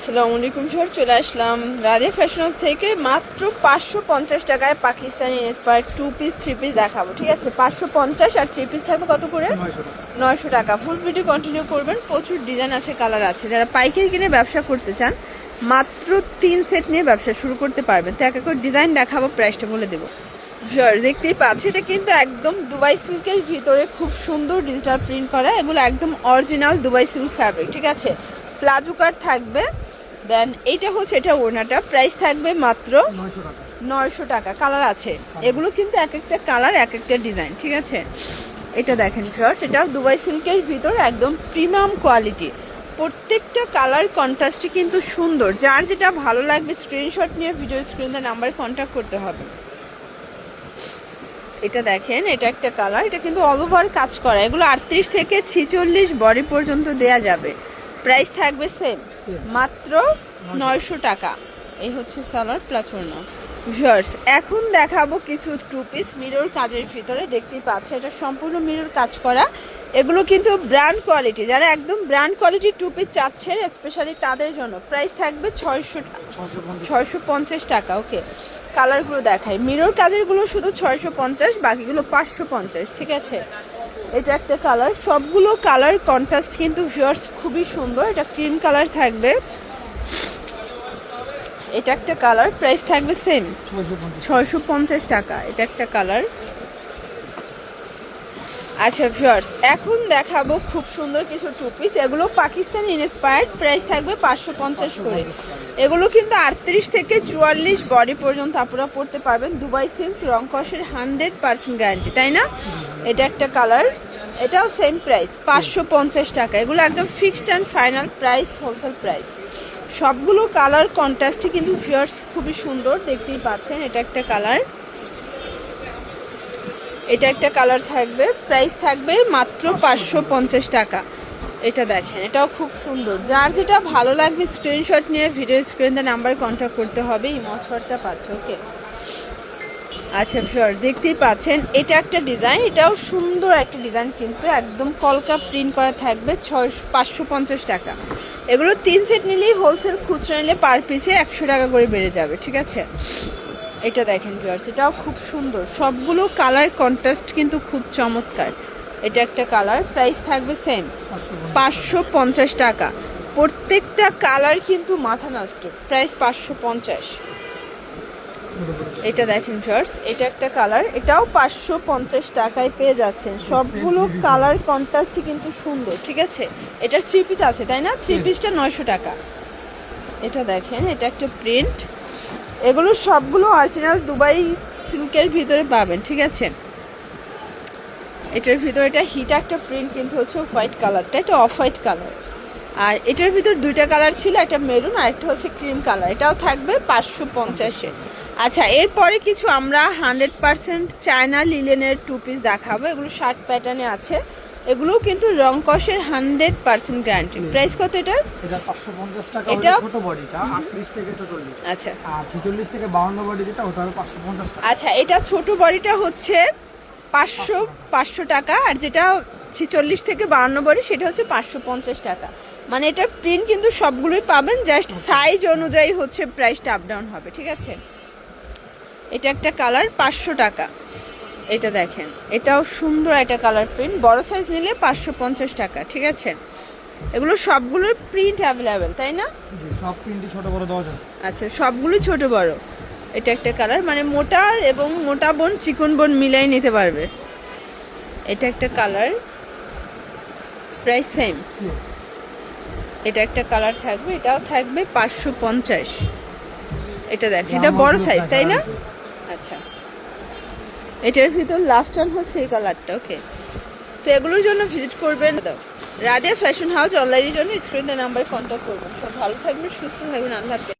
আসসালামু আলাইকুম স্যার। চলে আসলাম রাধে ফ্যাশন হাউস থেকে মাত্র পাঁচশো পঞ্চাশ টাকায় Pakistani inspire two piece three piece দেখাবো ঠিক আছে? পাঁচশো পঞ্চাশ আর থ্রি পিস থাকবে কত করে? নয়শো টাকা। ফুল ভিডিও কন্টিনিউ করবেন প্রচুর ডিজাইন আছে কালার আছে। যারা পাইকারি কিনে ব্যবসা করতে চান মাত্র তিন সেট নিয়ে ব্যবসা শুরু করতে পারবেন। তো এক এক করে ডিজাইন দেখাবো প্রাইসটা বলে দেবো। দেখতেই পাচ্ছি এটা কিন্তু একদম দুবাই সিল্কের ভিতরে খুব সুন্দর ডিজিটাল প্রিন্ট করা এগুলো একদম অরিজিনাল দুবাই সিল্ক ফ্যাব্রিক ঠিক আছে? প্লাজো কাট থাকবে। দেন এইটা হচ্ছে এটা ওড়নাটা। প্রাইস থাকবে মাত্র নয়শো টাকা। কালার আছে। এগুলো কিন্তু এক একটা কালার এক একটা ডিজাইন ঠিক আছে? এটা দেখেন ফিওর্স এটা দুবাই সিল্কের ভিতর একদম প্রিমিয়াম কোয়ালিটি প্রত্যেকটা কালার কন্ট্রাস্টই কিন্তু সুন্দর। যার যেটা ভালো লাগবে স্ক্রিনশট নিয়ে ভিডিও স্ক্রিনে নাম্বারে কন্ট্যাক্ট করতে হবে। এটা দেখেন এটা একটা কালার এটা কিন্তু অল ওভার কাজ করা। এগুলো আটত্রিশ থেকে ছিচল্লিশ বডি পর্যন্ত দেয়া যাবে। প্রাইস থাকবে সেম মাত্র নয়শো টাকা। এই হচ্ছে সালোয়ার ওড়না। ভিউয়ার্স এখন দেখাবো কিছু টু পিস মিরর কাজের ভিতরে দেখতেই পাচ্ছে এটা সম্পূর্ণ মিরর কাজ করা। এগুলো কিন্তু ব্র্যান্ড কোয়ালিটি যারা একদম ব্র্যান্ড কোয়ালিটি টু পিস চাচ্ছেন স্পেশালি তাদের জন্য প্রাইস থাকবে ছয়শো ছয়শো পঞ্চাশ। টাকা ওকে কালারগুলো দেখায় মিরর কাজেরগুলো শুধু ছয়শো পঞ্চাশ বাকিগুলো পাঁচশো পঞ্চাশ ঠিক আছে? এটা একটা কালার। সবগুলো কালার কন্ট্রাস্ট কিন্তু ভিউয়ার্স খুবই সুন্দর। এটা ক্রিম কালার থাকবে। এটা একটা কালার। প্রাইস থাকবে সেম ছয়শো ছয়শো পঞ্চাশ টাকা। এটা একটা কালার। আচ্ছা ভিউয়ার্স এখন দেখাবো খুব সুন্দর কিছু টু পিস এগুলো পাকিস্তানি ইন্সপায়ার্ড প্রাইস থাকবে পাঁচশো পঞ্চাশ করে। এগুলো কিন্তু আটত্রিশ থেকে চুয়াল্লিশ বডি পর্যন্ত আপনারা পড়তে পারবেন। দুবাই সিল্ক রংকসের হান্ড্রেড পার্সেন্ট গ্যারান্টি তাই না? এটা একটা কালার এটাও সেম প্রাইস পাঁচশো পঞ্চাশ টাকা। এগুলো একদম fixed and final price wholesale price সবগুলো কালার কন্ট্রাস্টই কিন্তু ভিউয়ার্স খুবই সুন্দর, দেখতেই পাচ্ছেন, এটা একটা কালার এটা একটা কালার থাকবে প্রাইস থাকবে মাত্র পাঁচশো পঞ্চাশ টাকা। এটা দেখেন, এটাও খুব সুন্দর। যার যেটা ভালো লাগবে স্ক্রিনশট নিয়ে ভিডিও স্ক্রিন স্ক্রিনে নাম্বার কন্ট্যাক্ট করতে হবে, ইমজ, হোয়াটসঅ্যাপ আছে ওকে আচ্ছা ফিওর দেখতেই পাচ্ছেন, এটা একটা ডিজাইন এটাও সুন্দর একটা ডিজাইন কিন্তু একদম কলকা প্রিন্ট করা থাকবে ছয় পাঁচশো পঞ্চাশ টাকা। এগুলো তিন সেট নিলেই হোলসেল খুচরা নিলে পার পিছে একশো টাকা করে বেড়ে যাবে, ঠিক আছে? এটা দেখেন ভিউয়ার্স এটাও খুব সুন্দর। সবগুলো কালার কন্ট্রাস্ট কিন্তু খুব চমৎকার। এটা একটা কালার প্রাইস থাকবে সেম পাঁচশো পঞ্চাশ টাকা। প্রত্যেকটা কালার কিন্তু মাথা নষ্ট প্রাইস পাঁচশো পঞ্চাশ। এটা দেখেন ফার্স এটা একটা কালার এটাও পাঁচশো পঞ্চাশ টাকায় পেয়ে যাচ্ছেন। সবগুলো কালার কন্ট্রাস্টই কিন্তু সুন্দর ঠিক আছে? এটা থ্রি পিস আছে তাই না? থ্রি পিসটা নয়শো টাকা। এটা দেখেন এটা একটা প্রিন্ট এগুলো সবগুলো অরিজিনাল দুবাই সিল্কের ভিতরে পাবেন, ঠিক আছে? এটার ভিতরে এটা হিট একটা প্রিন্ট কিন্তু হচ্ছে হোয়াইট কালারটা এটা অফ হোয়াইট কালার আর এটার ভিতর দুইটা কালার ছিল, একটা মেরুন আর একটা হচ্ছে ক্রিম কালার এটাও থাকবে পাঁচশো পঞ্চাশে। আচ্ছা এরপরে কিছু আমরা হান্ড্রেড পার্সেন্ট চায়না লিলেনের টু পিস দেখাবো। এগুলো শার্ট প্যাটার্নে আছে। এগুলো কিন্তু রং কষের হান্ড্রেড পার্সেন্ট গ্যারান্টি প্রাইস কত এটার? এটা পাঁচশো পঞ্চাশ টাকা এটা- ছোট বডিটা আটত্রিশ থেকে চল্লিশ আচ্ছা। আর ছেচল্লিশ থেকে বাউন্ন বডি যেটা ওটা হবে পাঁচশো পঞ্চাশ টাকা। আচ্ছা এটা ছোট বডিটা হচ্ছে পাঁচশো পাঁচশো টাকা আর যেটা ছিচল্লিশ থেকে বাহান্ন বডি সেটা হচ্ছে পাঁচশো পঞ্চাশ টাকা। মানে এটার প্রিন্ট কিন্তু সবগুলোই পাবেন জাস্ট সাইজ অনুযায়ী হচ্ছে প্রাইসটা আপ ডাউন হবে ঠিক আছে? এটা একটা কালার পাঁচশো টাকা। এটা দেখেন এটাও সুন্দর একটা কালার প্রিন্ট। বড় সাইজ নিলে পাঁচশো পঞ্চাশ টাকা ঠিক আছে? এগুলো সবগুলোর প্রিন্ট অ্যাভেলেবেল তাই না? সব প্রিন্টই ছোট বড় দেওয়া যাবে। আচ্ছা সবগুলো ছোট বড়। এটা একটা কালার মানে মোটা এবং মোটা বোন চিকন বোন মিলাই নিতে পারবে। এটা একটা কালার প্রাইস সেম এটা একটা কালার থাকবে এটাও থাকবে পাঁচশো পঞ্চাশ। এটা দেখ এটা বড় সাইজ তাই না? আচ্ছা। এটার ভিতর লাস্ট ওয়ান হচ্ছে এই কালারটা ওকে তো এগুলোর জন্য ভিজিট করবেন। রাধে ফ্যাশন হাউস অনলাইনের জন্য স্ক্রিনের নাম্বার কন্ট্যাক্ট করবেন। সব ভালো থাকবেন, সুস্থ থাকবেন, আল্লাহ।